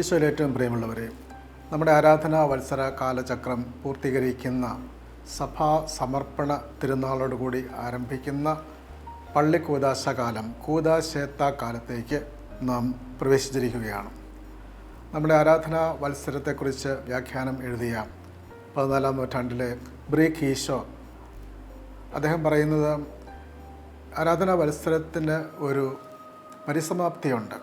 ഈശോയിൽ ഏറ്റവും പ്രിയമുള്ളവരെ നമ്മുടെ ആരാധനാ വത്സര കാലചക്രം പൂർത്തീകരിക്കുന്ന സഭാ സമർപ്പണ തിരുനാളോടുകൂടി ആരംഭിക്കുന്ന പള്ളി കൂതാശ കാലം കൂതാശേത്ത കാലത്തേക്ക് നാം പ്രവേശിച്ചിരിക്കുകയാണ്. നമ്മുടെ ആരാധനാ വത്സരത്തെക്കുറിച്ച് വ്യാഖ്യാനം എഴുതിയ പതിനാലാം നൂറ്റാണ്ടിലെ ബ്രീക്ക് ഈശോ അദ്ദേഹം പറയുന്നത് ആരാധനാ വത്സരത്തിന് ഒരു പരിസമാപ്തിയുണ്ട്.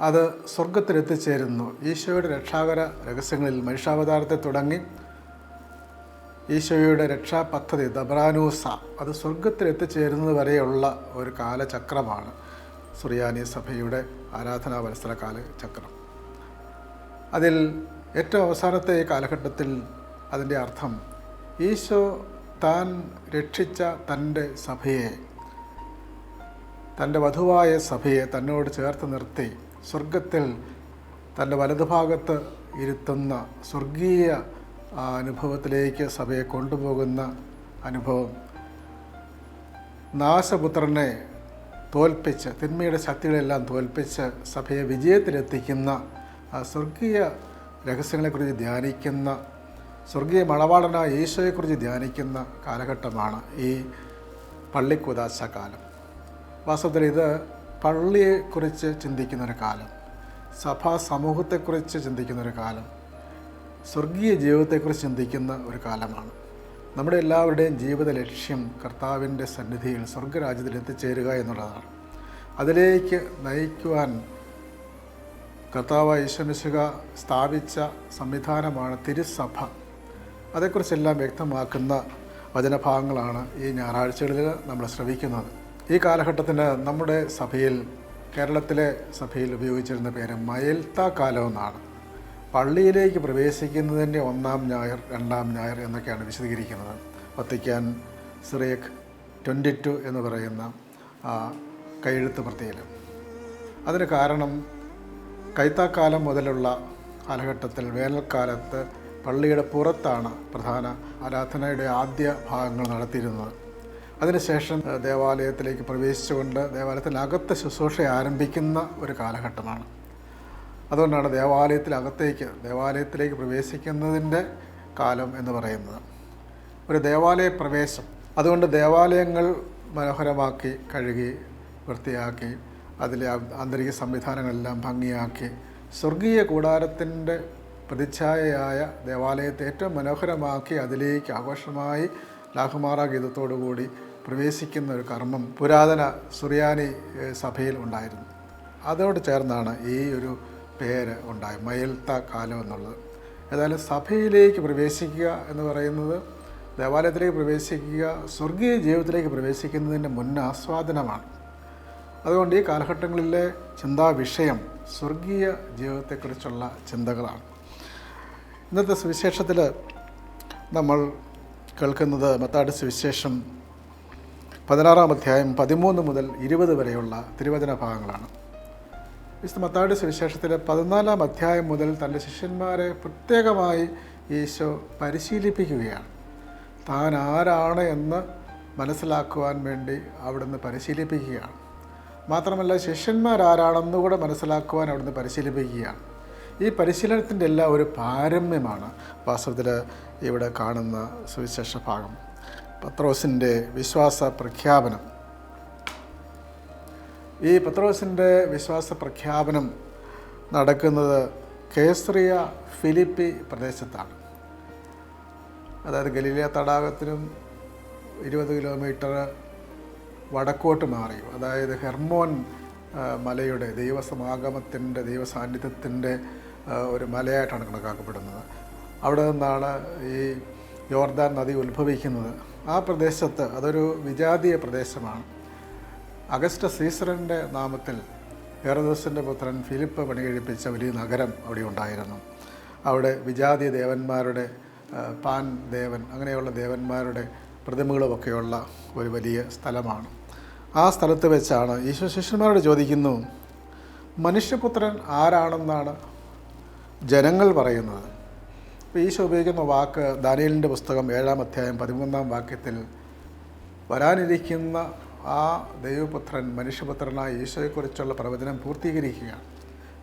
അത് സ്വർഗത്തിലെത്തിച്ചേരുന്നു ഈശോയുടെ രക്ഷാകര രഹസ്യങ്ങളിൽ മനുഷ്യാവതാരത്തെ തുടങ്ങി ഈശോയുടെ രക്ഷാ പദ്ധതി ദബ്രാനൂസ. അത് സ്വർഗത്തിലെത്തിച്ചേരുന്നത് വരെയുള്ള ഒരു കാലചക്രമാണ്. സുറിയാനി സഭയുടെ ആരാധനാ മത്സര കാലചക്രം. അതിൽ ഏറ്റവും അവസാനത്തെ ഈ കാലഘട്ടത്തിൽ അതിന്റെ അർത്ഥം ഈശോ താൻ രക്ഷിച്ച തന്റെ സഭയെ തന്റെ വധുവായ സഭയെ തന്നോട് ചേർത്ത് നിർത്തി. സ്വർഗത്തിൽ തന്റെ വലതുഭാഗത്ത് ഇരുത്തുന്ന സ്വർഗീയ അനുഭവത്തിലേക്ക് സഭയെ കൊണ്ടുപോകുന്ന അനുഭവം. നാശപുത്രനെ തോൽപ്പിച്ച് തിന്മയുടെ ശക്തികളെല്ലാം തോൽപ്പിച്ച് സഭയെ വിജയത്തിലെത്തിക്കുന്ന സ്വർഗീയ രഹസ്യങ്ങളെക്കുറിച്ച് ധ്യാനിക്കുന്ന സ്വർഗീയ മണവാളനായ ഈശോയെക്കുറിച്ച് ധ്യാനിക്കുന്ന കാലഘട്ടമാണ് ഈ പള്ളിക്കുദാശ കാലം. വാസ്തവത്തിൽ ഇത് പള്ളിയെക്കുറിച്ച് ചിന്തിക്കുന്നൊരു കാലം സഭാ സമൂഹത്തെക്കുറിച്ച് ചിന്തിക്കുന്നൊരു കാലം സ്വർഗീയ ജീവിതത്തെക്കുറിച്ച് ചിന്തിക്കുന്ന ഒരു കാലമാണ്. നമ്മുടെ എല്ലാവരുടെയും ജീവിത ലക്ഷ്യം കർത്താവിന്റെ സന്നിധിയിൽ സ്വർഗരാജ്യത്തിൽ എത്തിച്ചേരുക എന്നുള്ളതാണ്. അതിലേക്ക് നയിക്കുവാൻ കർത്താവ് ഈശ്വരശിക സ്ഥാപിച്ച സംവിധാനമാണ് തിരുസഭ. അതേക്കുറിച്ചെല്ലാം വ്യക്തമാക്കുന്ന വചനഭാഗങ്ങളാണ് ഈ ഞായറാഴ്ചകളിൽ നമ്മൾ ശ്രവിക്കുന്നത്. ഈ കാലഘട്ടത്തിന് നമ്മുടെ സഭയിൽ കേരളത്തിലെ സഭയിൽ ഉപയോഗിച്ചിരുന്ന പേര് മയൽത്ത കാലം എന്നാണ്. പള്ളിയിലേക്ക് പ്രവേശിക്കുന്നതിന്റെ ഒന്നാം ഞായർ രണ്ടാം ഞായർ എന്നൊക്കെയാണ് വിശദീകരിക്കുന്നത്. വത്തിക്കാൻ സിറേഖ് ട്വന്റി ടു എന്ന് പറയുന്ന കൈയെഴുത്ത് പ്രത്യേകം അതിന് കാരണം കൈത്താക്കാലം മുതലുള്ള കാലഘട്ടത്തിൽ വേനൽക്കാലത്ത് പള്ളിയുടെ പുറത്താണ് പ്രധാന ആരാധനയുടെ ആദ്യ ഭാഗങ്ങൾ നടത്തിയിരുന്നത്. അതിനുശേഷം ദേവാലയത്തിലേക്ക് പ്രവേശിച്ചുകൊണ്ട് ദേവാലയത്തിനകത്ത് ശുശ്രൂഷ ആരംഭിക്കുന്ന ഒരു കാലഘട്ടമാണ്. അതുകൊണ്ടാണ് ദേവാലയത്തിലകത്തേക്ക് ദേവാലയത്തിലേക്ക് പ്രവേശിക്കുന്നതിന്റെ കാലം എന്ന് പറയുന്നത്. ഒരു ദേവാലയ പ്രവേശം. അതുകൊണ്ട് ദേവാലയങ്ങൾ മനോഹരമാക്കി കഴുകി വൃത്തിയാക്കി അതിലെ ആന്തരിക സംവിധാനങ്ങളെല്ലാം ഭംഗിയാക്കി സ്വർഗീയ കൂടാരത്തിന്റെ പ്രതിച്ഛായയായ ദേവാലയത്തെ ഏറ്റവും മനോഹരമാക്കി അതിലേക്ക് ആഘോഷമായി ലാഹുമാറ ഗീതത്തോടുകൂടി പ്രവേശിക്കുന്ന ഒരു കർമ്മം പുരാതന സുറിയാനി സഭയിൽ ഉണ്ടായിരുന്നു. അതോട് ചേർന്നാണ് ഈ ഒരു പേര് ഉണ്ടായി മയൽത്ത കാലം എന്നുള്ളത്. ഏതായാലും സഭയിലേക്ക് പ്രവേശിക്കുക എന്ന് പറയുന്നത് ദേവാലയത്തിലേക്ക് പ്രവേശിക്കുക സ്വർഗീയ ജീവിതത്തിലേക്ക് പ്രവേശിക്കുന്നതിന്റെ മുന്നാസ്വാദനമാണ്. അതുകൊണ്ട് ഈ കാലഘട്ടങ്ങളിലെ ചിന്താ വിഷയം സ്വർഗീയ ജീവിതത്തെക്കുറിച്ചുള്ള ചിന്തകളാണ്. ഇന്നത്തെ സുവിശേഷത്തിൽ നമ്മൾ കേൾക്കുന്നത് മത്താട് സുവിശേഷം പതിനാറാം അധ്യായം പതിമൂന്ന് മുതൽ ഇരുപത് വരെയുള്ള തിരുവചന ഭാഗങ്ങളാണ്. വിശുദ്ധ മത്താടി സുവിശേഷത്തിലെ പതിനാലാം അധ്യായം മുതൽ തന്റെ ശിഷ്യന്മാരെ പ്രത്യേകമായി ഈശോ പരിശീലിപ്പിക്കുകയാണ്. താൻ ആരാണ് എന്ന് മനസ്സിലാക്കുവാൻ വേണ്ടി അവിടുന്ന് പരിശീലിപ്പിക്കുകയാണ്. മാത്രമല്ല ശിഷ്യന്മാരാരാണെന്ന് കൂടെ മനസ്സിലാക്കുവാൻ അവിടുന്ന് പരിശീലിപ്പിക്കുകയാണ്. ഈ പരിശീലനത്തിന്റെ എല്ലാം ഒരു പാരമ്യമാണ് വാസ്തവത്തിൽ ഇവിടെ കാണുന്ന സുവിശേഷ ഭാഗം. പത്രോസിന്റെ വിശ്വാസ പ്രഖ്യാപനം ഈ പത്രോസിന്റെ വിശ്വാസ പ്രഖ്യാപനം നടക്കുന്നത് കേസ്രിയ ഫിലിപ്പി പ്രദേശത്താണ്. അതായത് ഗലീലിയ തടാകത്തിനും ഇരുപത് കിലോമീറ്റർ വടക്കോട്ട് മാറി. അതായത് ഹെർമോൻ മലയുടെ ദൈവസമാഗമത്തിന്റെ ദൈവസാന്നിധ്യത്തിന്റെ ഒരു മലയായിട്ടാണ് കണക്കാക്കപ്പെടുന്നത്. അവിടെ നിന്നാണ് ഈ യോർദാൻ നദി ഉത്ഭവിക്കുന്നത്. ആ പ്രദേശത്ത് അതൊരു വിജാതീയ പ്രദേശമാണ്. അഗസ്റ്റ സീസറിന്റെ നാമത്തിൽ ഹെറദോസിന്റെ പുത്രൻ ഫിലിപ്പ് പണികഴിപ്പിച്ച വലിയ നഗരം അവിടെ ഉണ്ടായിരുന്നു. അവിടെ വിജാതി ദേവന്മാരുടെ പാൻ ദേവൻ അങ്ങനെയുള്ള ദേവന്മാരുടെ പ്രതിമകളുമൊക്കെയുള്ള ഒരു വലിയ സ്ഥലമാണ്. ആ സ്ഥലത്ത് വെച്ചാണ് ഈശോ ശിഷ്യന്മാരോട് ചോദിക്കുന്നു മനുഷ്യപുത്രൻ ആരാണെന്നാണ് ജനങ്ങൾ പറയുന്നത്? ഈശോ ഉപയോഗിക്കുന്ന വാക്ക് ദാനിയലിന്റെ പുസ്തകം ഏഴാം അധ്യായം പതിമൂന്നാം വാക്യത്തിൽ വരാനിരിക്കുന്ന ആ ദൈവപുത്രൻ മനുഷ്യപുത്രനായ ഈശോയെക്കുറിച്ചുള്ള പ്രവചനം പൂർത്തീകരിക്കുകയാണ്.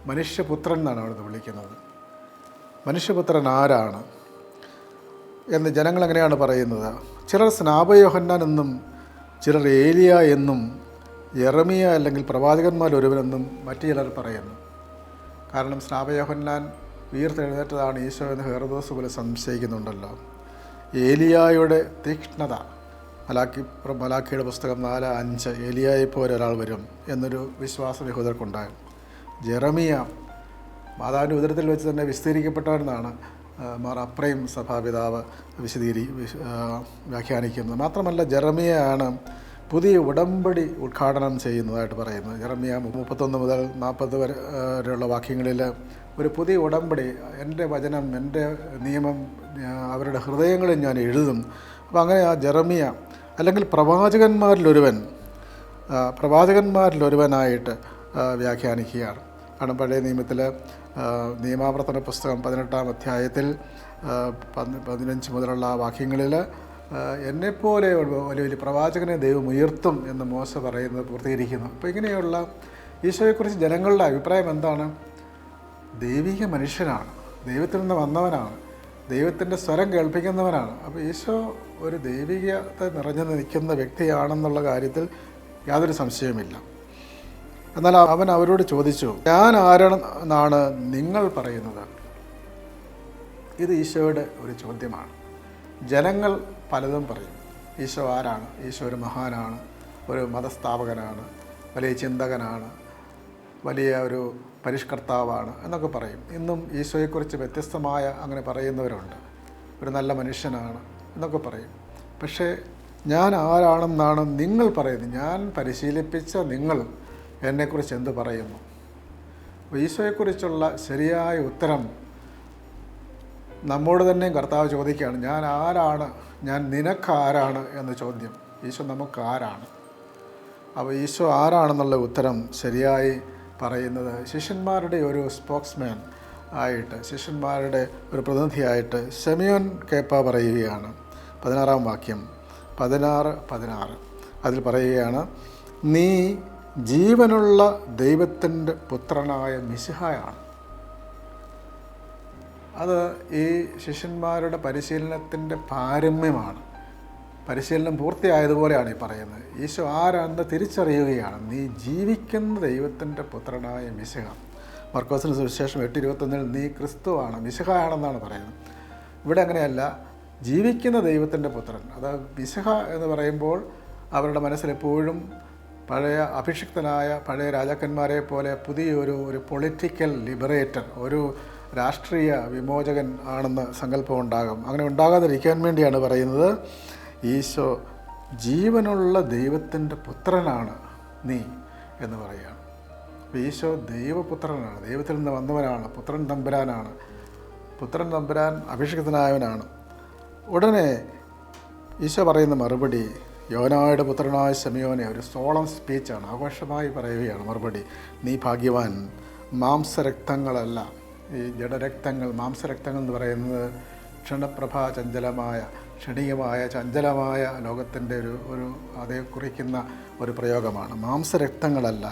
മനുഷ്യപുത്രൻ എന്നാണ് അവിടുന്ന് വിളിക്കുന്നത്. മനുഷ്യപുത്രൻ ആരാണ് എന്ന് ജനങ്ങൾ എങ്ങനെയാണ് പറയുന്നത്? ചിലർ സ്നാപയോഹന്നാൻ എന്നും ചിലർ ഏലിയ എന്നും എറമിയ അല്ലെങ്കിൽ പ്രവാചകന്മാർ ഒരുവനെന്നും മറ്റു ചിലർ പറയുന്നു. കാരണം സ്നാപയോഹന്നാൻ ഉയർത്തെഴുന്നേറ്റതാണ് ഈശോ എന്ന് ഹെർദോസ് പോലെ സംശയിക്കുന്നുണ്ടല്ലോ. ഏലിയായുടെ തീക്ഷ്ണത മലാക്കി മലാക്കിയുടെ പുസ്തകം നാല് അഞ്ച് ഏലിയായി പോലെ ഒരാൾ വരും എന്നൊരു വിശ്വാസം യഹൂദർക്കുണ്ടാകും ജെറമിയ മാതാവിന്റെ ഉദരത്തിൽ വെച്ച് തന്നെ വിസ്തീരിക്കപ്പെട്ടവരെന്നാണ് മാർ അപ്രയും സഭാപിതാവ് വിശദീകരി വിശ- വ്യാഖ്യാനിക്കുന്നത്. മാത്രമല്ല ജെറമിയയാണ് പുതിയ ഉടമ്പടി ഉദ്ഘാടനം ചെയ്യുന്നതായിട്ട് പറയുന്നു. ജെറമിയ മുപ്പത്തൊന്ന് മുതൽ നാൽപ്പത് വരെ വരെയുള്ള വാക്യങ്ങളിൽ ഒരു പുതിയ ഉടമ്പടി എന്റെ വചനം എന്റെ നിയമം അവരുടെ ഹൃദയങ്ങളിൽ ഞാൻ എഴുതും. അപ്പോൾ അങ്ങനെ ആ ജെറമിയ അല്ലെങ്കിൽ പ്രവാചകന്മാരിലൊരുവൻ പ്രവാചകന്മാരിലൊരുവനായിട്ട് വ്യാഖ്യാനിക്കുകയാണ്. കാരണം പഴയ നിയമത്തിൽ നിയമാവർത്തന പുസ്തകം പതിനെട്ടാം അധ്യായത്തിൽ പതിനഞ്ച് മുതലുള്ള വാക്യങ്ങളിൽ എന്നെപ്പോലെ വലിയ വലിയ പ്രവാചകനെ ദൈവം ഉയർത്തും എന്ന് മോശ പറയുന്നത് പൂർത്തീകരിക്കുന്നു. അപ്പോൾ ഇങ്ങനെയുള്ള ഈശോയെക്കുറിച്ച് ജനങ്ങളുടെ അഭിപ്രായം എന്താണ്? ദൈവിക മനുഷ്യനാണ്. ദൈവത്തിൽ നിന്ന് വന്നവനാണ്. ദൈവത്തിന്റെ സ്വരം കേൾപ്പിക്കുന്നവനാണ്. അപ്പോൾ ഈശോ ഒരു ദൈവികത നിറഞ്ഞു നിൽക്കുന്ന വ്യക്തിയാണെന്നുള്ള കാര്യത്തിൽ യാതൊരു സംശയവുമില്ല. എന്നാൽ അവൻ അവരോട് ചോദിച്ചു ഞാൻ ആരാണെന്നാണ് നിങ്ങൾ പറയുന്നത്? ഇത് ഈശോയുടെ ഒരു ചോദ്യമാണ്. ജനങ്ങൾ പലതും പറയും. ഈശോ ആരാണ്? ഈശോ ഒരു മഹാനാണ് ഒരു മതസ്ഥാപകനാണ് വലിയ ചിന്തകനാണ് വലിയ ഒരു പരിഷ്കർത്താവാണ് എന്നൊക്കെ പറയും. ഇന്നും ഈശോയെക്കുറിച്ച് വ്യത്യസ്തമായ അങ്ങനെ പറയുന്നവരുണ്ട്. ഒരു നല്ല മനുഷ്യനാണ് എന്നൊക്കെ പറയും. പക്ഷേ ഞാൻ ആരാണെന്നാണ് നിങ്ങൾ പറയുന്നത്? ഞാൻ പരിശീലിപ്പിച്ച നിങ്ങൾ എന്നെക്കുറിച്ച് എന്ത് പറയുന്നു? ഈശോയെക്കുറിച്ചുള്ള ശരിയായ ഉത്തരം നമ്മോട് തന്നെ കർത്താവ് ചോദിക്കുകയാണ് ഞാൻ ആരാണ്? ഞാൻ നിനക്ക് ആരാണ് എന്ന ചോദ്യം. ഈശോ നമുക്ക് ആരാണ് അപ്പോൾ ഈശോ ആരാണെന്നുള്ള ഉത്തരം ശരിയായി പറയുന്നത് ശിഷ്യന്മാരുടെ ഒരു സ്പോക്സ്മാൻ ആയിട്ട് ശിഷ്യന്മാരുടെ ഒരു പ്രതിനിധിയായിട്ട് സെമിയോൻ കേപ്പ പറയുകയാണ്. പതിനാറാം വാക്യം പതിനാറ് പതിനാറ്. അതിൽ പറയുകയാണ് നീ ജീവനുള്ള ദൈവത്തിന്റെ പുത്രനായ മിശിഹായാണ്. അത് ഈ ശിഷ്യന്മാരുടെ പരിശീലനത്തിന്റെ പാരമ്യമാണ്. പരിശീലനം പൂർത്തിയായതുപോലെയാണ് ഈ പറയുന്നത്. ഈശോ ആരാണെന്ന് തിരിച്ചറിയുകയാണ്. നീ ജീവിക്കുന്ന ദൈവത്തിന്റെ പുത്രനായ മിശിഹ. മർക്കോസിന് സുവിശേഷം എട്ട് ഇരുപത്തൊന്നിൽ നീ ക്രിസ്തുവാണ് മിശിഹയാണെന്നാണ് പറയുന്നത്. ഇവിടെ അങ്ങനെയല്ല. ജീവിക്കുന്ന ദൈവത്തിന്റെ പുത്രൻ. അത് മിശിഹ എന്ന് പറയുമ്പോൾ അവരുടെ മനസ്സിലെപ്പോഴും പഴയ അഭിഷിക്തനായ പഴയ രാജാക്കന്മാരെ പോലെ പുതിയൊരു ഒരു പൊളിറ്റിക്കൽ ലിബറേറ്റർ ഒരു രാഷ്ട്രീയ വിമോചകൻ ആണെന്ന് സങ്കല്പം ഉണ്ടാകും അങ്ങനെ ഉണ്ടാകാതിരിക്കാൻ വേണ്ടിയാണ് പറയുന്നത് ഈശോ ജീവനുള്ള ദൈവത്തിന്റെ പുത്രനാണ് നീ എന്ന് പറയുകയാണ്. ഈശോ ദൈവപുത്രനാണ് ദൈവത്തിൽ നിന്ന് വന്നവനാണ് പുത്രൻ തമ്പുരാനാണ്. പുത്രൻ തമ്പുരാൻ അഭിഷിക്തനായവനാണ്. ഉടനെ ഈശോ പറയുന്ന മറുപടി യോനായുടെ പുത്രനായ ശമിയോനെ ഒരു സോളം സ്പീച്ചാണ് ആഘോഷമായി പറയുകയാണ് മറുപടി. നീ ഭാഗ്യവാൻ മാംസരക്തങ്ങളല്ല ഈ ജഡരക്തങ്ങൾ മാംസരക്തങ്ങൾ എന്ന് പറയുന്നത് ക്ഷണപ്രഭാ ചഞ്ചലമായ ക്ഷണികമായ ചഞ്ചലമായ ലോകത്തിന്റെ ഒരു ഒരു അതേ കുറിക്കുന്ന ഒരു പ്രയോഗമാണ്. മാംസരക്തങ്ങളല്ല.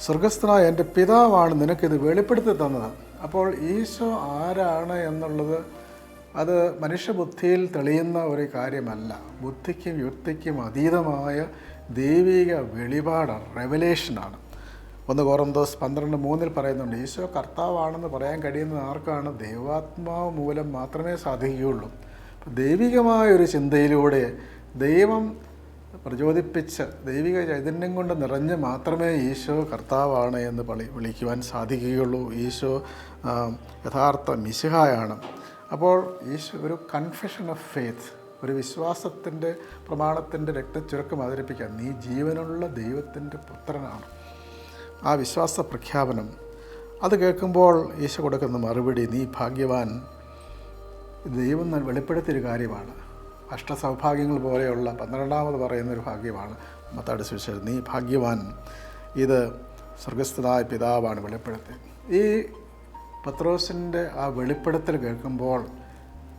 സ്വർഗസ്ഥനായ എന്റെ പിതാവാണ് നിനക്കിത് വെളിപ്പെടുത്തി തന്നത്. അപ്പോൾ ഈശോ ആരാണ് എന്നുള്ളത് അത് മനുഷ്യബുദ്ധിയിൽ തെളിയുന്ന ഒരു കാര്യമല്ല. ബുദ്ധിക്കും യുക്തിക്കും അതീതമായ ദൈവിക വെളിപാടാണ് റെവലേഷനാണ് ഒന്ന് കോറന്തോസ് പന്ത്രണ്ട് മൂന്നിൽ പറയുന്നുണ്ട് ഈശോ കർത്താവാണെന്ന് പറയാൻ കഴിയുന്നത് ആർക്കാണ്? ദൈവാത്മാവ് മൂലം മാത്രമേ സാധിക്കുകയുള്ളൂ. ദൈവികമായ ഒരു ചിന്തയിലൂടെ ദൈവം പ്രചോദിപ്പിച്ച് ദൈവിക ചൈതന്യം കൊണ്ട് നിറഞ്ഞ് മാത്രമേ ഈശോ കർത്താവാണ് എന്ന് പളി വിളിക്കുവാൻ സാധിക്കുകയുള്ളൂ. ഈശോ യഥാർത്ഥ മിശിഹായാണ്. അപ്പോൾ ഈശോ ഒരു കൺഫെഷൻ ഓഫ് ഫെയ്ത്ത് ഒരു വിശ്വാസത്തിന്റെ പ്രമാണത്തിന്റെ രക്തച്ചുരക്കം അവതരിപ്പിക്കാൻ നീ ജീവനുള്ള ദൈവത്തിന്റെ പുത്രനാണ്. ആ വിശ്വാസ പ്രഖ്യാപനം. അത് കേൾക്കുമ്പോൾ ഈശോ കൊടുക്കുന്ന മറുപടി നീ ഭാഗ്യവാൻ. ദൈവം വെളിപ്പെടുത്തിയൊരു കാര്യമാണ്. അഷ്ടസൗഭാഗ്യങ്ങൾ പോലെയുള്ള പന്ത്രണ്ടാമത് പറയുന്നൊരു ഭാഗ്യമാണ്. മത്താട് സുവിശേഷം നീ ഭാഗ്യവാൻ. ഇത് സ്വർഗസ്ഥനായ പിതാവാണ് വെളിപ്പെടുത്തി ഈ പത്രോസിന്റെ ആ വെളിപ്പെടുത്തൽ കേൾക്കുമ്പോൾ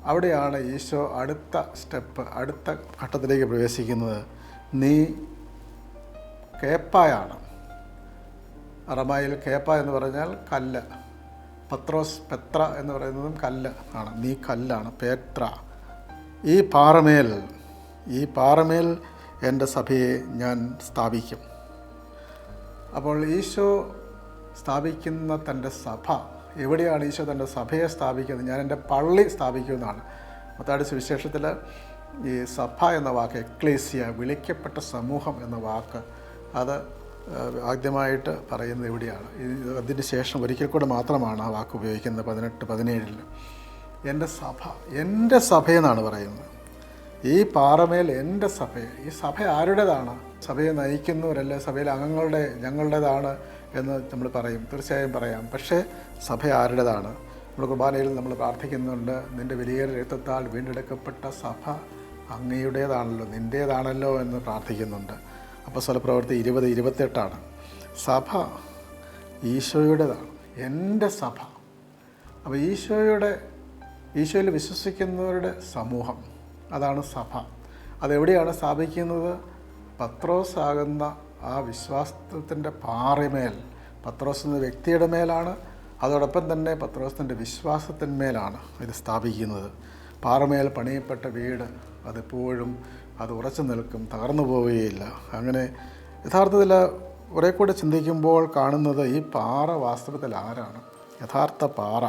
അവിടെയാണ് ഈശോ അടുത്ത സ്റ്റെപ്പ് അടുത്ത ഘട്ടത്തിലേക്ക് പ്രവേശിക്കുന്നത്. നീ കേപ്പായാണ്. അറമായിൽ കേപ്പ എന്ന് പറഞ്ഞാൽ കല്ല്. പത്രോസ് പെത്ര എന്ന് പറയുന്നതും കല്ല് ആണ്. നീ കല്ലാണ് പേത്ര. ഈ പാറമേൽ ഈ പാറമേൽ എന്റെ സഭയെ ഞാൻ സ്ഥാപിക്കും. അപ്പോൾ ഈശോ സ്ഥാപിക്കുന്ന തന്റെ സഭ എവിടെയാണ് ഈശോ തന്റെ സഭയെ സ്ഥാപിക്കുന്നത്? ഞാൻ എന്റെ പള്ളി സ്ഥാപിക്കുമെന്നാണ്. മൊത്താട് സുവിശേഷത്തിൽ ഈ സഭ എന്ന വാക്ക് എക്ലേസിയ വിളിക്കപ്പെട്ട സമൂഹം എന്ന വാക്ക് അത് ആദ്യമായിട്ട് പറയുന്നത് ഇവിടെയാണ്. അതിന് ശേഷം ഒരിക്കൽ കൂടെ മാത്രമാണ് ആ വാക്ക് ഉപയോഗിക്കുന്നത് പതിനെട്ട് പതിനേഴിൽ. എന്റെ സഭ എന്റെ സഭയെന്നാണ് പറയുന്നത്. ഈ പാറമേൽ എന്റെ സഭയെ ഈ സഭ ആരുടേതാണ്? സഭയെ നയിക്കുന്നവരല്ല? സഭയിലെ അംഗങ്ങളുടെ ഞങ്ങളുടേതാണ് എന്ന് നമ്മൾ പറയും. തീർച്ചയായും പറയാം. പക്ഷേ സഭ ആരുടേതാണ്? നമ്മൾ കുർബാനയിൽ നമ്മൾ പ്രാർത്ഥിക്കുന്നുണ്ട്. നിന്റെ വലിയ രക്തത്താൽ വീണ്ടെടുക്കപ്പെട്ട സഭ അങ്ങയുടേതാണല്ലോ നിന്റേതാണല്ലോ എന്ന് പ്രാർത്ഥിക്കുന്നുണ്ട്. അപ്പോൾ പ്രവൃത്തി ഇരുപത് ഇരുപത്തെട്ടാണ്. സഭ ഈശോയുടേതാണ്. എന്റെ സഭ. അപ്പോൾ ഈശോയുടെ ഈശോയിൽ വിശ്വസിക്കുന്നവരുടെ സമൂഹം അതാണ് സഭ. അതെവിടെയാണ് സ്ഥാപിക്കുന്നത്? പത്രോസ് ആകുന്ന ആ വിശ്വാസത്തിന്റെ പാറമേൽ. പത്രോസ് എന്ന വ്യക്തിയുടെ മേലാണ്. അതോടൊപ്പം തന്നെ പത്രോസിന്റെ വിശ്വാസത്തിന്മേലാണ് ഇത് സ്ഥാപിക്കുന്നത്. പാറമേൽ പണിയപ്പെട്ട വീട് അതെപ്പോഴും അത് ഉറച്ചു നിൽക്കും തകർന്നു പോവുകയില്ല. അങ്ങനെ യഥാർത്ഥത്തിൽ കുറെ കൂടെ ചിന്തിക്കുമ്പോൾ കാണുന്നത് ഈ പാറ വാസ്തവത്തിൽ ആരാണ്? യഥാർത്ഥ പാറ.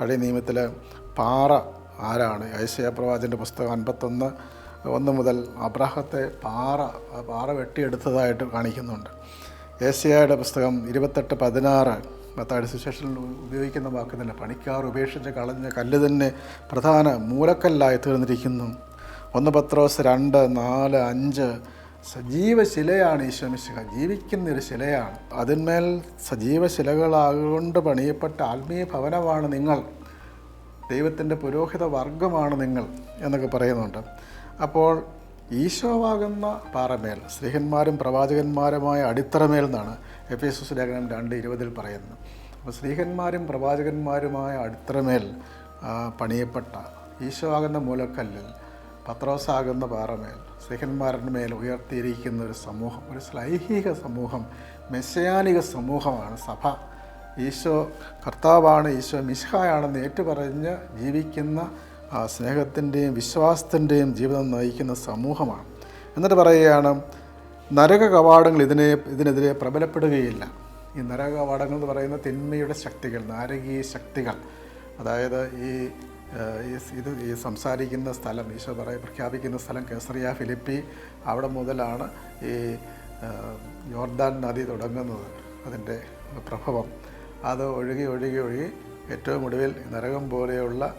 പഴയ നിയമത്തിൽ പാറ ആരാണ്? ഐശയ പ്രവാചന്റെ പുസ്തകം അൻപത്തൊന്ന് ഒന്ന് മുതൽ അബ്രഹത്തെ പാറ പാറ വെട്ടിയെടുത്തതായിട്ട് കാണിക്കുന്നുണ്ട്. ഏഷ്യയുടെ പുസ്തകം ഇരുപത്തെട്ട് പതിനാറ് മത്താടി സുശേഷനിൽ ഉപയോഗിക്കുന്ന വാക്ക് തന്നെ പണിക്കാർ ഉപേക്ഷിച്ച് കളഞ്ഞ കല്ല് തന്നെ പ്രധാന മൂലക്കല്ലായി തീർന്നിരിക്കുന്നു. ഒന്ന് പത്രോസ് രണ്ട് നാല് അഞ്ച്. സജീവ ശിലയാണ് ഈശ്വമിശിഹ ജീവിക്കുന്ന ഒരു ശിലയാണ്. അതിന്മേൽ സജീവ ശിലകളാകൊണ്ട് പണിയപ്പെട്ട ആത്മീയ ഭവനമാണ് നിങ്ങൾ. ദൈവത്തിന്റെ പുരോഹിത വർഗമാണ് നിങ്ങൾ എന്നൊക്കെ പറയുന്നുണ്ട്. അപ്പോൾ ഈശോവാകുന്ന പാറമേൽ സ്ത്രീഹന്മാരും പ്രവാചകന്മാരുമായ അടിത്തറമേൽ എന്നാണ് എഫ് എസ് എസ് ലേഖനം രണ്ട് ഇരുപതിൽ പറയുന്നത്. അപ്പോൾ സ്ത്രീഹന്മാരും പ്രവാചകന്മാരുമായ അടിത്തറമേൽ പണിയപ്പെട്ട ഈശോ ആകുന്ന മൂലക്കല്ലിൽ പത്രോസാകുന്ന പാറമേൽ സ്ത്രീഹന്മാരുടെ മേൽ ഉയർത്തിയിരിക്കുന്ന ഒരു സമൂഹം ഒരു സ്ലൈഹിക സമൂഹം മെസ്സയാനിക സമൂഹമാണ് സഭ. ഈശോ കർത്താവാണ് ഈശോ മിശായാണെന്ന് ഏറ്റുപറഞ്ഞ് ജീവിക്കുന്ന സ്നേഹത്തിന്റെയും വിശ്വാസത്തിന്റെയും ജീവിതം നയിക്കുന്ന സമൂഹമാണ്. എന്നിട്ട് പറയുകയാണ് നരക കവാടങ്ങൾ ഇതിനെ ഇതിനെതിരെ പ്രബലപ്പെടുകയില്ല. ഈ നരക കവാടങ്ങൾ എന്ന് പറയുന്ന തിന്മയുടെ ശക്തികൾ നാരകീയ ശക്തികൾ. അതായത് ഈ ഇത് ഈ സംസാരിക്കുന്ന സ്ഥലം ഈശോ പറയ പ്രഖ്യാപിക്കുന്ന സ്ഥലം കേസറിയ ഫിലിപ്പി അവിടെ മുതലാണ് ഈ യോർദാൻ നദി തുടങ്ങുന്നത് അതിന്റെ പ്രഭവം. അത് ഒഴുകി ഒഴുകി ഒഴുകി ഏറ്റവും ഒടുവിൽ നരകം പോലെയുള്ള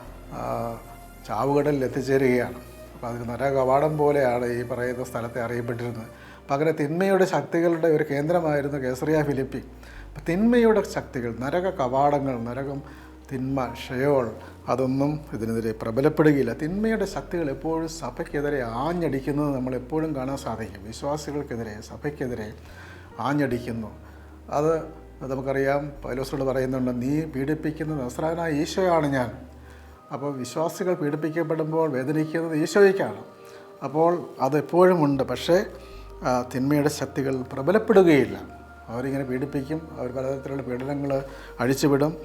ചാവുകടലിൽ എത്തിച്ചേരുകയാണ്. അപ്പോൾ അത് നരകവാടം പോലെയാണ് ഈ പറയുന്ന സ്ഥലത്തെ അറിയപ്പെട്ടിരുന്നത്. അപ്പം അങ്ങനെ തിന്മയുടെ ശക്തികളുടെ ഒരു കേന്ദ്രമായിരുന്നു കേസറിയ ഫിലിപ്പി. അപ്പം തിന്മയുടെ ശക്തികൾ നരക കവാടങ്ങൾ നരകം തിന്മ ഷയോൾ അതൊന്നും ഇതിനെതിരെ പ്രബലപ്പെടുകയില്ല. തിന്മയുടെ ശക്തികൾ എപ്പോഴും സഭയ്ക്കെതിരെ ആഞ്ഞടിക്കുന്നത് നമ്മൾ എപ്പോഴും കാണാൻ സാധിക്കും. വിശ്വാസികൾക്കെതിരെ സഭയ്ക്കെതിരെ ആഞ്ഞടിക്കുന്നു. അത് നമുക്കറിയാം പൗലോസോട് പറയുന്നുണ്ട് നീ പീഡിപ്പിക്കുന്ന നസ്രാന ഈശോയാണ് ഞാൻ. അപ്പോൾ വിശ്വാസികൾ പീഡിപ്പിക്കപ്പെടുമ്പോൾ വേദനിക്കുന്നത് ഈശോയ്ക്കാണ്. അപ്പോൾ അതെപ്പോഴും ഉണ്ട്. പക്ഷേ തിന്മയുടെ ശക്തികൾ പ്രബലപ്പെടുകയില്ല. അവരിങ്ങനെ പീഡിപ്പിക്കും അവർ പലതരത്തിലുള്ള പീഡനങ്ങൾ അഴിച്ചുവിടും.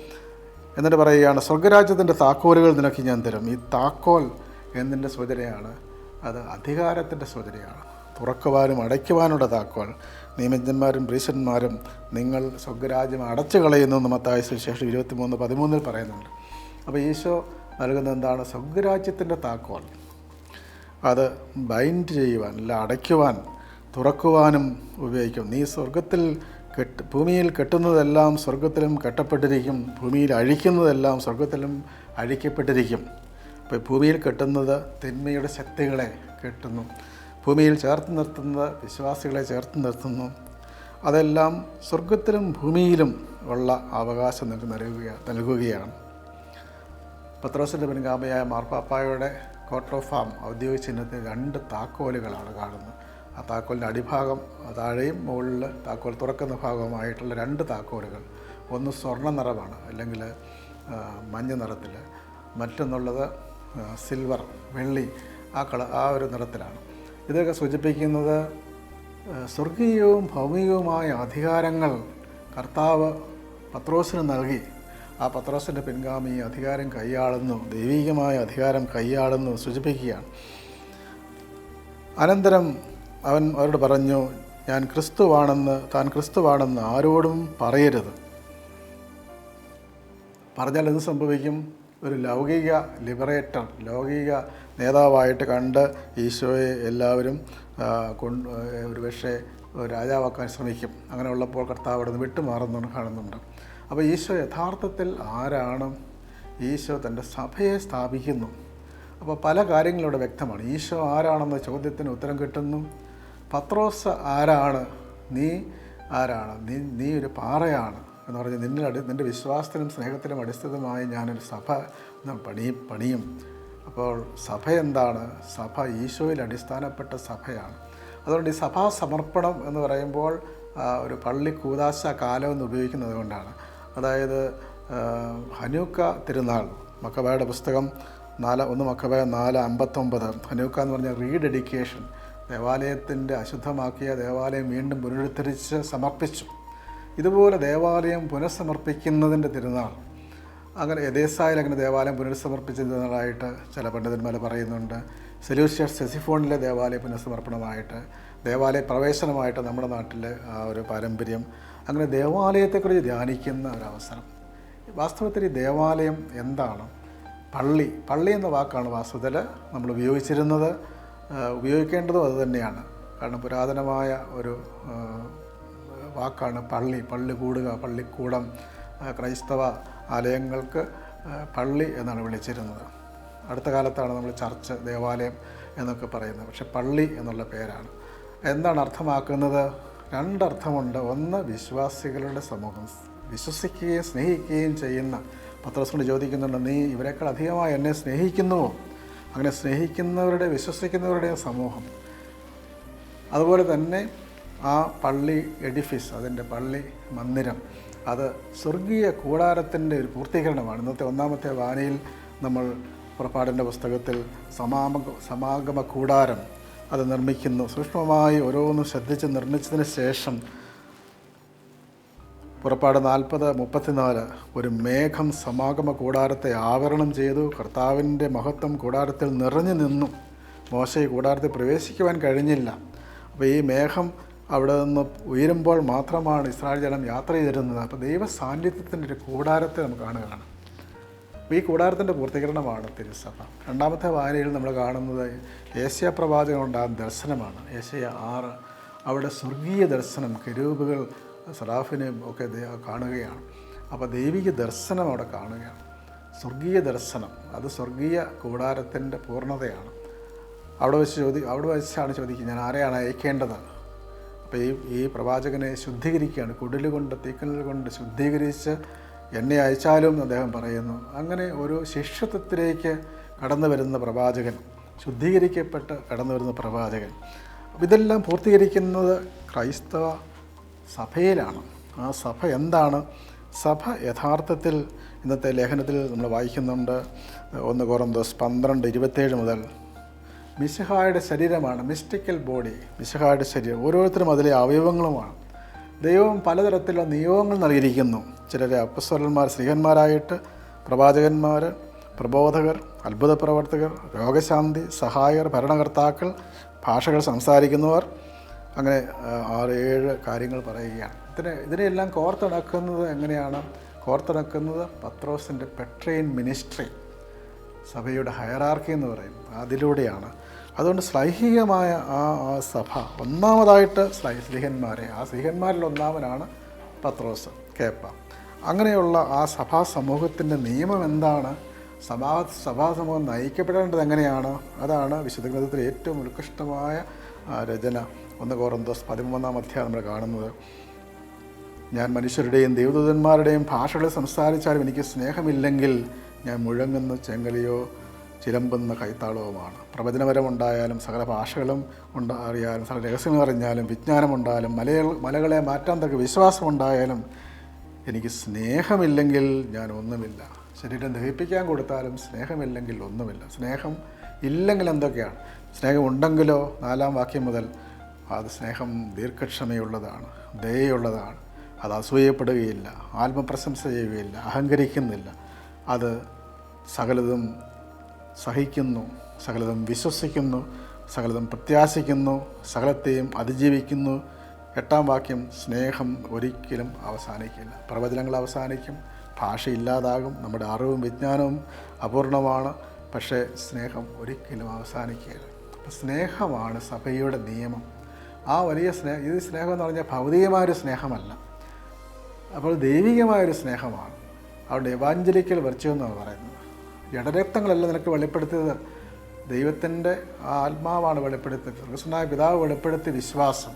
എന്നിട്ട് പറയുകയാണ് സ്വർഗരാജ്യത്തിന്റെ താക്കോലുകൾ നിനക്ക് ഞാൻ തരും. ഈ താക്കോൽ എന്തിന്റെ സൂചനയാണ് അത് അധികാരത്തിന്റെ സൂചനയാണ് തുറക്കുവാനും അടയ്ക്കുവാനുള്ള താക്കോൽ. നിയമജ്ഞന്മാരും പ്രീശന്മാരും നിങ്ങൾ സ്വർഗരാജ്യം അടച്ചു കളയുന്നു എന്ന് മത്തായ സുവിശേഷം ഇരുപത്തി മൂന്ന് പതിമൂന്നിൽ പറയുന്നുണ്ട്. അപ്പോൾ ഈശോ നൽകുന്ന എന്താണ്? സ്വർഗരാജ്യത്തിന്റെ താക്കോൽ. അത് ബൈൻഡ് ചെയ്യുവാൻ അല്ല അടയ്ക്കുവാൻ തുറക്കുവാനും ഉപയോഗിക്കും. നീ സ്വർഗത്തിൽ കെട്ട് ഭൂമിയിൽ കെട്ടുന്നതെല്ലാം സ്വർഗത്തിലും കെട്ടപ്പെട്ടിരിക്കും ഭൂമിയിൽ അഴിക്കുന്നതെല്ലാം സ്വർഗത്തിലും അഴിക്കപ്പെട്ടിരിക്കും. അപ്പോൾ ഭൂമിയിൽ കെട്ടുന്നത് തിന്മയുടെ ശക്തികളെ കെട്ടുന്നു. ഭൂമിയിൽ ചേർത്ത് നിർത്തുന്നത് വിശ്വാസികളെ ചേർത്ത് നിർത്തുന്നു. അതെല്ലാം സ്വർഗത്തിലും ഭൂമിയിലും ഉള്ള അവകാശം നിങ്ങൾക്ക് നൽകുക നൽകുകയാണ്. പത്രോസിന്റെ പിൻഗാമിയായ മാർപ്പാപ്പായുടെ കോട്ട് ഓഫ് ഫാം ഔദ്യോഗിക ചിഹ്നത്തിൽ രണ്ട് താക്കോലുകളാണ് കാണുന്നത്. ആ താക്കോലിന്റെ അടിഭാഗം താഴെയും മുകളിൽ താക്കോൽ തുറക്കുന്ന ഭാഗവുമായിട്ടുള്ള രണ്ട് താക്കോലുകൾ. ഒന്ന് സ്വർണ നിറമാണ് അല്ലെങ്കിൽ മഞ്ഞ നിറത്തിൽ മറ്റൊന്നുള്ളത് സിൽവർ വെള്ളി ആ കള ആ ഒരു നിറത്തിലാണ്. ഇതൊക്കെ സൂചിപ്പിക്കുന്നത് സ്വർഗീയവും ഭൗമികവുമായ അധികാരങ്ങൾ കർത്താവ് പത്രോസിന് നൽകി. ആ പത്രോസിന്റെ പിൻഗാമി അധികാരം കൈയാളുന്നു ദൈവികമായ അധികാരം കൈയാളുന്നു സൂചിപ്പിക്കുകയാണ്. അനന്തരം അവൻ അവരോട് പറഞ്ഞു ഞാൻ ക്രിസ്തുവാണെന്ന് താൻ ക്രിസ്തുവാണെന്ന് ആരോടും പറയരുത്. പറഞ്ഞാൽ എന്ത് സംഭവിക്കും? ഒരു ലൗകിക ലിബറേറ്റർ ലൗകിക നേതാവായിട്ട് കണ്ട് ഈശോയെ എല്ലാവരും കൊണ്ട് ഒരു പക്ഷേ രാജാവാക്കാൻ ശ്രമിക്കും. അങ്ങനെ ഉള്ളപ്പോൾ കർത്താവ് അവിടെ നിന്ന് വിട്ടുമാറുന്നു കാണുന്നുണ്ട്. അപ്പോൾ ഈശോ യഥാർത്ഥത്തിൽ ആരാണ്? ഈശോ തന്റെ സഭയെ സ്ഥാപിക്കുന്നു. അപ്പോൾ പല കാര്യങ്ങളും ഇവിടെ വ്യക്തമാണ്. ഈശോ ആരാണെന്ന ചോദ്യത്തിന് ഉത്തരം കിട്ടുന്നു? പത്രോസ് ആരാണ്? നീ ആരാണ്? നീ നീ ഒരു പാറയാണ് എന്ന് പറഞ്ഞ് നിന്നെ അടി നിന്റെ വിശ്വാസത്തിനും സ്നേഹത്തിനും അടിസ്ഥിതമായി ഞാനൊരു സഭ പണി പണിയും. അപ്പോൾ സഭ എന്താണ്? സഭ ഈശോയിൽ അടിസ്ഥാനപ്പെട്ട സഭയാണ്. അതുകൊണ്ട് ഈ സഭാ സമർപ്പണം എന്ന് പറയുമ്പോൾ ഒരു പള്ളി കൂതാശ കാലം എന്ന് ഉപയോഗിക്കുന്നത് കൊണ്ടാണ്. അതായത് ഹനൂക്ക തിരുനാൾ മക്കബായുടെ പുസ്തകം നാല് ഒന്ന് മക്കബായ നാല് അമ്പത്തൊമ്പത്. ഹനൂക്ക എന്ന് പറഞ്ഞാൽ റീഡെഡിക്കേഷൻ. ദേവാലയത്തിന്റെ അശുദ്ധമാക്കിയ ദേവാലയം വീണ്ടും പുനരുദ്ധരിച്ച് സമർപ്പിച്ചു. ഇതുപോലെ ദേവാലയം പുനഃസമർപ്പിക്കുന്നതിന്റെ തിരുനാൾ. അങ്ങനെ യഥേസായിൽ അങ്ങനെ ദേവാലയം പുനഃസമർപ്പിച്ച തിരുനാളായിട്ട് ചില പണ്ഡിതന്മാർ പറയുന്നുണ്ട്. സെലൂഷ്യ സെസിഫോണിലെ ദേവാലയ പുനഃസമർപ്പണമായിട്ട് ദേവാലയ പ്രവേശനമായിട്ട് നമ്മുടെ നാട്ടിലെ ആ ഒരു പാരമ്പര്യം അങ്ങനെ ദേവാലയത്തെക്കുറിച്ച് ധ്യാനിക്കുന്ന ഒരവസരം. വാസ്തവത്തിൽ ഈ ദേവാലയം എന്താണ്? പള്ളി. പള്ളി എന്ന വാക്കാണ് വാസ്തവത്തിൽ നമ്മൾ ഉപയോഗിച്ചിരുന്നത്. ഉപയോഗിക്കേണ്ടതും അതുതന്നെയാണ് കാരണം പുരാതനമായ ഒരു വാക്കാണ് പള്ളി. പള്ളി കൂടുക പള്ളിക്കൂടം ക്രൈസ്തവ ആലയങ്ങൾക്ക് പള്ളി എന്നാണ് വിളിച്ചിരുന്നത്. അടുത്ത കാലത്താണ് നമ്മൾ ചർച്ച് ദേവാലയം എന്നൊക്കെ പറയുന്നത്. പക്ഷെ പള്ളി എന്നുള്ള പേരാണ്. എന്താണ് അർത്ഥമാക്കുന്നത്? രണ്ടർത്ഥമുണ്ട്. ഒന്ന് വിശ്വാസികളുടെ സമൂഹം. വിശ്വസിക്കുകയും സ്നേഹിക്കുകയും ചെയ്യുന്ന. പത്രസ്കൊണ്ട് ചോദിക്കുന്നുണ്ട് നീ ഇവരെക്കാൾ അധികമായി എന്നെ സ്നേഹിക്കുന്നുവോ? അങ്ങനെ സ്നേഹിക്കുന്നവരുടെ വിശ്വസിക്കുന്നവരുടെ സമൂഹം. അതുപോലെ തന്നെ ആ പള്ളി എഡിഫിസ് അതിന്റെ പള്ളി മന്ദിരം അത് സ്വർഗീയ കൂടാരത്തിന്റെ ഒരു പൂർത്തീകരണമാണ്. ഇന്നത്തെ ഒന്നാമത്തെ വാനയിൽ നമ്മൾ പുറപ്പാടിന്റെ പുസ്തകത്തിൽ സമാമ സമാഗമ കൂടാരം അത് നിർമ്മിക്കുന്നു. സൂക്ഷ്മമായി ഓരോന്നും ശ്രദ്ധിച്ച് നിർമ്മിച്ചതിന് ശേഷം പുറപ്പാട് നാൽപ്പത് മുപ്പത്തിനാല്. ഒരു മേഘം സമാഗമ കൂടാരത്തെ ആവരണം ചെയ്തു. കർത്താവിന്റെ മഹത്വം കൂടാരത്തിൽ നിറഞ്ഞു നിന്നു. മോശ ഈ കൂടാരത്തിൽ പ്രവേശിക്കുവാൻ കഴിഞ്ഞില്ല. അപ്പോൾ ഈ മേഘം അവിടെ നിന്ന് ഉയരുമ്പോൾ മാത്രമാണ് ഇസ്രായേൽ ജനം യാത്ര ചെയ്തിരുന്നത്. അപ്പോൾ ദൈവ സാന്നിധ്യത്തിന്റെ ഒരു കൂടാരത്തെ നമുക്ക് കാണുകയാണ്. ഈ കൂടാരത്തിന്റെ പൂർത്തീകരണമാണ് തിരുസഭ. രണ്ടാമത്തെ വായനയിൽ നമ്മൾ കാണുന്നത് ഏഷ്യ പ്രവാചകൻ ഉണ്ടാകുന്ന ദർശനമാണ്. ഏഷ്യ ആറ് അവിടെ സ്വർഗീയ ദർശനം കെരൂബുകൾ സറാഫിനെയും ഒക്കെ കാണുകയാണ്. അപ്പോൾ ദൈവിക ദർശനം അവിടെ കാണുകയാണ്. സ്വർഗീയ ദർശനം അത് സ്വർഗീയ കൂടാരത്തിന്റെ പൂർണതയാണ്. അവിടെ വെച്ച് ചോദി അവിടെ വെച്ചാണ് ചോദിക്കുക ഞാൻ ആരെയാണ് അയക്കേണ്ടത്? അപ്പോൾ ഈ ഈ പ്രവാചകനെ ശുദ്ധീകരിക്കുകയാണ്. കുടിൽ കൊണ്ട് തീക്കനൽ കൊണ്ട് ശുദ്ധീകരിച്ച് എന്നെ അയച്ചാലും അദ്ദേഹം പറയുന്നു. അങ്ങനെ ഒരു ശിഷ്യത്വത്തിലേക്ക് കടന്നു വരുന്ന പ്രവാചകൻ ശുദ്ധീകരിക്കപ്പെട്ട് കടന്നു വരുന്ന പ്രവാചകൻ. ഇതെല്ലാം പൂർത്തീകരിക്കുന്നത് ക്രൈസ്തവ സഭയിലാണ്. ആ സഭ എന്താണ്? സഭ യഥാർത്ഥത്തിൽ ഇന്നത്തെ ലേഖനത്തിൽ നമ്മൾ വായിക്കുന്നുണ്ട്. ഒന്ന് കോറന്തോസ് പന്ത്രണ്ട് ഇരുപത്തേഴ് മുതൽ മിശഹായുടെ ശരീരമാണ് മിസ്റ്റിക്കൽ ബോഡി മിശഹായുടെ ശരീരം. ഓരോരുത്തരും അതിലെ അവയവങ്ങളുമാണ്. ദൈവം പലതരത്തിലുള്ള നിയോഗങ്ങൾ നൽകിയിരിക്കുന്നു. ചിലരെ അപ്പസ്വരന്മാർ സ്ത്രീഹന്മാരായിട്ട് പ്രവാചകന്മാർ പ്രബോധകർ അത്ഭുത പ്രവർത്തകർ രോഗശാന്തി സഹായകർ ഭരണകർത്താക്കൾ ഭാഷകൾ സംസാരിക്കുന്നവർ അങ്ങനെ ആറ് ഏഴ് കാര്യങ്ങൾ പറയുകയാണ്. ഇതിനെ ഇതിനെയെല്ലാം കോർത്തിണക്കുന്നത് എങ്ങനെയാണ്? കോർത്തിണക്കുന്നത് പത്രോസിന്റെ പെട്രെയിൻ മിനിസ്ട്രി സഭയുടെ ഹയറാർക്കി എന്ന് പറയും. അതിലൂടെയാണ്. അതുകൊണ്ട് ശ്ലൈഹികമായ ആ സഭ ഒന്നാമതായിട്ട് ശ്ലൈ സ്ലിഹന്മാരെ ആ സ്ലിഹന്മാരിൽ ഒന്നാമനാണ് പത്രോസ് കേപ്പ. അങ്ങനെയുള്ള ആ സഭാ സമൂഹത്തിന്റെ നിയമം എന്താണ്? സഭാ സഭാ സമൂഹം നയിക്കപ്പെടേണ്ടത് എങ്ങനെയാണ്? അതാണ് വിശുദ്ധ ഗ്രന്ഥത്തിലെ ഏറ്റവും ഉത്കൃഷ്ടമായ രചന. ഒന്ന് കോറന്തോസ് പതിമൂന്നാം അധ്യായം നമ്മൾ കാണുന്നത്. ഞാൻ മനുഷ്യരുടെയും ദേവദൂതന്മാരുടെയും ഭാഷകളിൽ സംസാരിച്ചാലും എനിക്ക് സ്നേഹമില്ലെങ്കിൽ ഞാൻ മുഴങ്ങുന്ന ചെങ്കലിയോ ചിലമ്പുന്ന കൈത്താളവുമാണ്. പ്രവചനപരമുണ്ടായാലും സകല ഭാഷകളും ഉണ്ട് അറിയാലും സകല രഹസ്യങ്ങൾ അറിഞ്ഞാലും വിജ്ഞാനമുണ്ടായാലും മലകൾ മലകളെ മാറ്റാൻ തക്ക വിശ്വാസമുണ്ടായാലും എനിക്ക് സ്നേഹമില്ലെങ്കിൽ ഞാൻ ഒന്നുമില്ല. ശരീരം ദഹിപ്പിക്കാൻ കൊടുത്താലും സ്നേഹമില്ലെങ്കിൽ ഒന്നുമില്ല. സ്നേഹം ഇല്ലെങ്കിൽ എന്തൊക്കെയാണ്? സ്നേഹമുണ്ടെങ്കിലോ നാലാം വാക്യം മുതൽ അത് സ്നേഹം ദീർഘക്ഷമയുള്ളതാണ് ദയയുള്ളതാണ്. അത് അസൂയപ്പെടുകയില്ല ആത്മപ്രശംസ ചെയ്യുകയില്ല അഹങ്കരിക്കുന്നില്ല. അത് സകലതും സഹിക്കുന്നു സകലതും വിശ്വസിക്കുന്നു സകലതും പ്രത്യാശിക്കുന്നു സകലത്തെയും അതിജീവിക്കുന്നു. എട്ടാം വാക്യം സ്നേഹം ഒരിക്കലും അവസാനിക്കില്ല. പ്രവചനങ്ങൾ അവസാനിക്കും ഭാഷയില്ലാതാകും നമ്മുടെ അറിവും വിജ്ഞാനവും അപൂർണമാണ്. പക്ഷേ സ്നേഹം ഒരിക്കലും അവസാനിക്കുകയില്ല. സ്നേഹമാണ് സഭയുടെ നിയമം. ആ വലിയ സ്നേഹം ഇത് സ്നേഹം എന്ന് പറഞ്ഞാൽ ഭൗതികമായൊരു സ്നേഹമല്ല. അപ്പോൾ ദൈവികമായൊരു സ്നേഹമാണ്. അവിടെ എവാഞ്ചലിക്കൽ വെർച്ചു എന്നാണ് പറയുന്നത്. ജഡരക്തങ്ങളല്ല നിനക്ക് വെളിപ്പെടുത്തിയത്. ദൈവത്തിന്റെ ആത്മാവാണ് വെളിപ്പെടുത്തിയത്. കൃഷ്ണനായ പിതാവ് വെളിപ്പെടുത്തിയ വിശ്വാസം.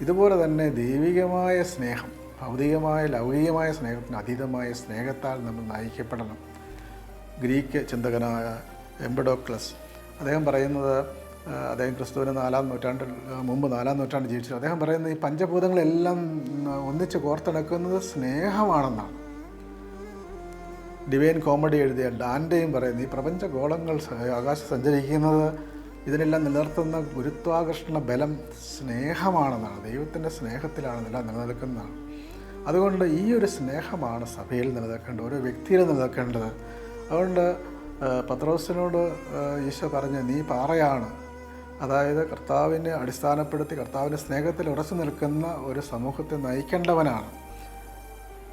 ഇതുപോലെ തന്നെ ദൈവികമായ സ്നേഹം ഭൗതികമായ ലൗകികമായ സ്നേഹത്തിന് അതീതമായ സ്നേഹത്താൽ നമ്മൾ നയിക്കപ്പെടണം. ഗ്രീക്ക് ചിന്തകനായ എംബഡോക്ലസ് അദ്ദേഹം പറയുന്നത് അദ്ദേഹം ക്രിസ്തുവിന് നാലാം നൂറ്റാണ്ടിൽ മുമ്പ് നാലാം നൂറ്റാണ്ട് ജീവിച്ചു അദ്ദേഹം പറയുന്നത് ഈ പഞ്ചഭൂതങ്ങളെല്ലാം ഒന്നിച്ച് കോർത്തിണക്കുന്നത് സ്നേഹമാണെന്നാണ്. ഡിവൈൻ കോമഡി എഴുതിയ ഡാന്റെയും പറയുന്നു ഈ പ്രപഞ്ച ഗോളങ്ങൾ ആകാശം സഞ്ചരിക്കുന്നത് ഇതിനെല്ലാം നിലനിർത്തുന്ന ഗുരുത്വാകർഷണ ബലം സ്നേഹമാണെന്നാണ് ദൈവത്തിന്റെ സ്നേഹത്തിലാണ് നില നിലനിൽക്കുന്നതാണ്. അതുകൊണ്ട് ഈ ഒരു സ്നേഹമാണ് സഭയിൽ നിലനിൽക്കേണ്ടത് ഓരോ വ്യക്തിയിൽ നിലനിൽക്കേണ്ടത്. അതുകൊണ്ട് പത്രോസിനോട് ഈശോ പറഞ്ഞ് നീ പാറയാണ് അതായത് കർത്താവിനെ അടിസ്ഥാനപ്പെടുത്തി കർത്താവിന്റെ സ്നേഹത്തിൽ ഉറച്ചു നിൽക്കുന്ന ഒരു സമൂഹത്തെ നയിക്കേണ്ടവനാണ്.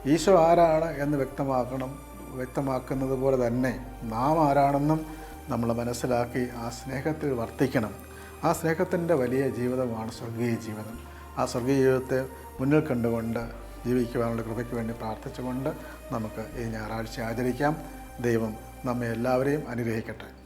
ഈശോ ആരാണ് എന്ന് വ്യക്തമാക്കണം വ്യക്തമാക്കുന്നത് പോലെ തന്നെ നാം ആരാണെന്നും നമ്മൾ മനസ്സിലാക്കി ആ സ്നേഹത്തിൽ വർത്തിക്കണം. ആ സ്നേഹത്തിന്റെ വലിയ ജീവിതമാണ് സ്വർഗീയ ജീവിതം. ആ സ്വർഗീയ ജീവിതത്തെ മുന്നിൽ കണ്ടുകൊണ്ട് ജീവിക്കുവാനുള്ള കൃപയ്ക്ക് വേണ്ടി പ്രാർത്ഥിച്ചുകൊണ്ട് നമുക്ക് ഈ ഞായറാഴ്ച ആചരിക്കാം. ദൈവം നമ്മെ എല്ലാവരെയും അനുഗ്രഹിക്കട്ടെ.